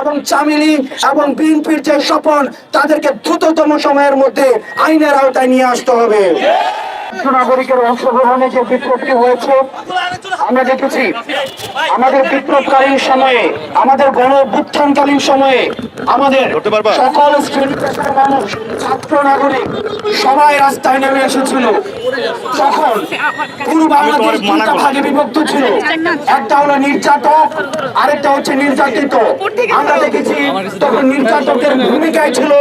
এবং চামিলি এবং বিএনপির যে স্বপন, তাদেরকে দ্রুততম সময়ের মধ্যে আইনের আওতায় নিয়ে আসতে হবে। নাগরিকের অংশগ্রহণে যে বিপ্লবটি হয়েছে আমরা দেখেছি আমাদের বিপ্লবকালীন সময়ে আমাদের গণ অভ্যুত্থানকালীন সময়ে আমাদের সকল মানুষ ছাত্র নাগরিক সবাই রাস্তায় নেমে এসেছিল। তখন পুরো বাংলাদেশ ভাগে বিভক্ত ছিল। একটা হলো নির্যাতক আরেকটা হচ্ছে নির্যাতিত। আমরা দেখেছি তখন নির্যাতকের ভূমিকায় ছিল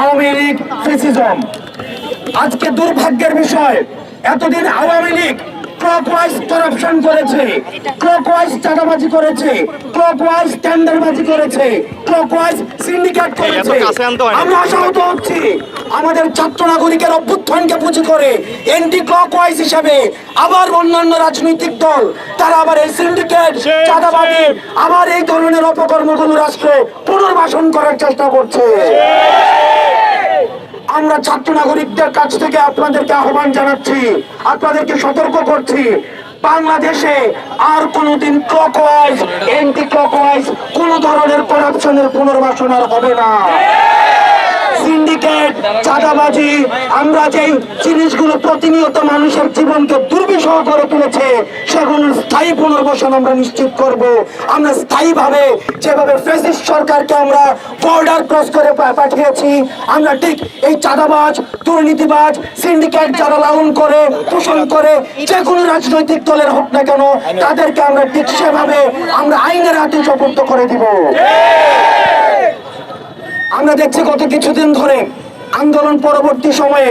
আওয়ামী লীগ ফেসিজম আজকে দুর্ভাগ্যের বিষয় এতদিন আওয়ামী লীগ ক্লকওয়াইজ করাপশন করেছে ক্লকওয়াইজ চাঁদাবাজি করেছে ক্লকওয়াইজ টেন্ডারবাজি করেছে ক্লকওয়াইজ সিন্ডিকেট করেছে। কাছে আনতে না। আমরা আশাহত হচ্ছি আমাদের ছাত্র নাগরিকের অভ্যুত্থানকে পুঁজি করে এন্টি ক্লকওয়াইজ হিসেবে আবার অন্যান্য রাজনৈতিক দল তারা আবার এই সিন্ডিকেট চাঁদাবাজি আবার এই ধরনের অপকর্মগুলো রাষ্ট্রে পুনর্বাসন করার চেষ্টা করছে। আমরা ছাত্র নাগরিকদের কাছ থেকে আপনাদেরকে আহ্বান জানাচ্ছি, আপনাদেরকে সতর্ক করছি, বাংলাদেশে আর কোনোদিন ক্লকওয়াইজ এন্টি ক্লকওয়াইজ কোন ধরনের করাপশনের পুনর্বাসন আর হবে না। সিন্ডিকেট চাঁদাবাজি, আমরা যেই জিনিসগুলো প্রতিনিয়ত মানুষের জীবনকে দুর্বিষহ করে তুলেছে, সেগুলো স্থায়ী পুনর্বাসন আমরা নিশ্চিত করব। আমরা স্থায়ীভাবে যেভাবে ফেসিস্ট সরকারকে আমরা বর্ডার ক্রস করে পাঠিয়েছি, আমরা ঠিক এই চাঁদাবাজ, দুর্নীতিবাজ, সিন্ডিকেট যারা লালন করে, পোষণ করে যে কোনো রাজনৈতিক দলের হোক না কেন, তাদেরকে আমরা ঠিক সেভাবে আমরা আইনের হাতে সপর্দ করে দিব। আমরা দেখছি গত কিছুদিন ধরে আন্দোলন পরবর্তী সময়ে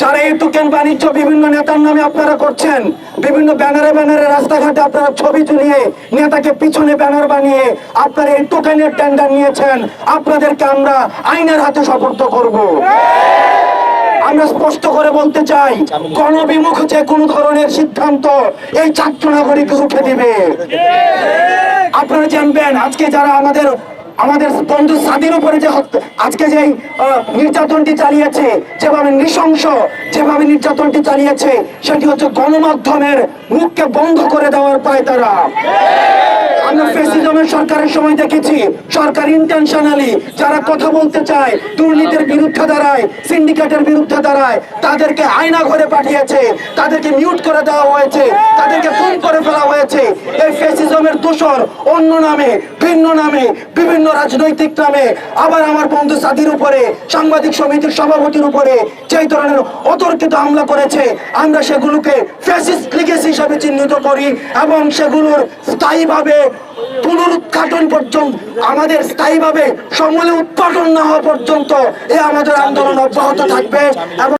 যারা এই টোকেন বাণিজ্য বিভিন্ন নেতার নামে আপনারা করছেন, বিভিন্ন ব্যানারে ব্যানারে রাস্তাঘাটে আপনারা ছবি তুলিয়ে নেতাকে পিছনে ব্যানার বানিয়ে আপনারা এই টোকেনের টেন্ডার নিয়েছেন, আপনাদেরকে আমরা আইনের হাতে সপর্দ করব। আমরা স্পষ্ট করে বলতে চাই, গণবিমুখ যে কোনো ধরনের সিদ্ধান্ত এই ছাত্র নাগরিক রুখে দিবে। আপনারা জানবেন, আজকে যারা আমাদের আমাদের বন্ধু স্বাধীন উপরে যে আজকে যে নির্যাতনটি চালিয়েছে, যেভাবে নৃশংস, যেভাবে নির্যাতনটি চালিয়েছে, সেটি হচ্ছে গণমাধ্যমের মুখকে বন্ধ করে দেওয়ার পায় তারা। সরকারের সময় দেখেছি, সরকার ইন্টেনশনালি যারা কথা বলতে চায়, দুর্নীতির বিরুদ্ধে দাঁড়ায় সিন্ডিকেটের বিরুদ্ধে দাঁড়ায়, তাদেরকে আয়না ঘরে পাঠিয়েছে, তাদেরকে মিউট করে দেওয়া হয়েছে, তাদেরকে হয়েছে এই ফেসিজমের দোষর অন্য নামে, ভিন্ন নামে, বিভিন্ন রাজনৈতিক নামে, আবার আমার বন্ধু সাদির উপরে, সাংবাদিক সমিতির সভাপতির উপরে যেই ধরনের অতর্কিত হামলা করেছে, আমরা সেগুলোকে ফ্যাসিস্ট লিগেসি হিসাবে চিহ্নিত করি এবং সেগুলোর স্থায়ীভাবে পুনরুৎঘাটন পর্যন্ত, আমাদের স্থায়ীভাবে সমূলে উৎপাদন না হওয়া পর্যন্ত এ আমাদের আন্দোলন অব্যাহত থাকবে এবং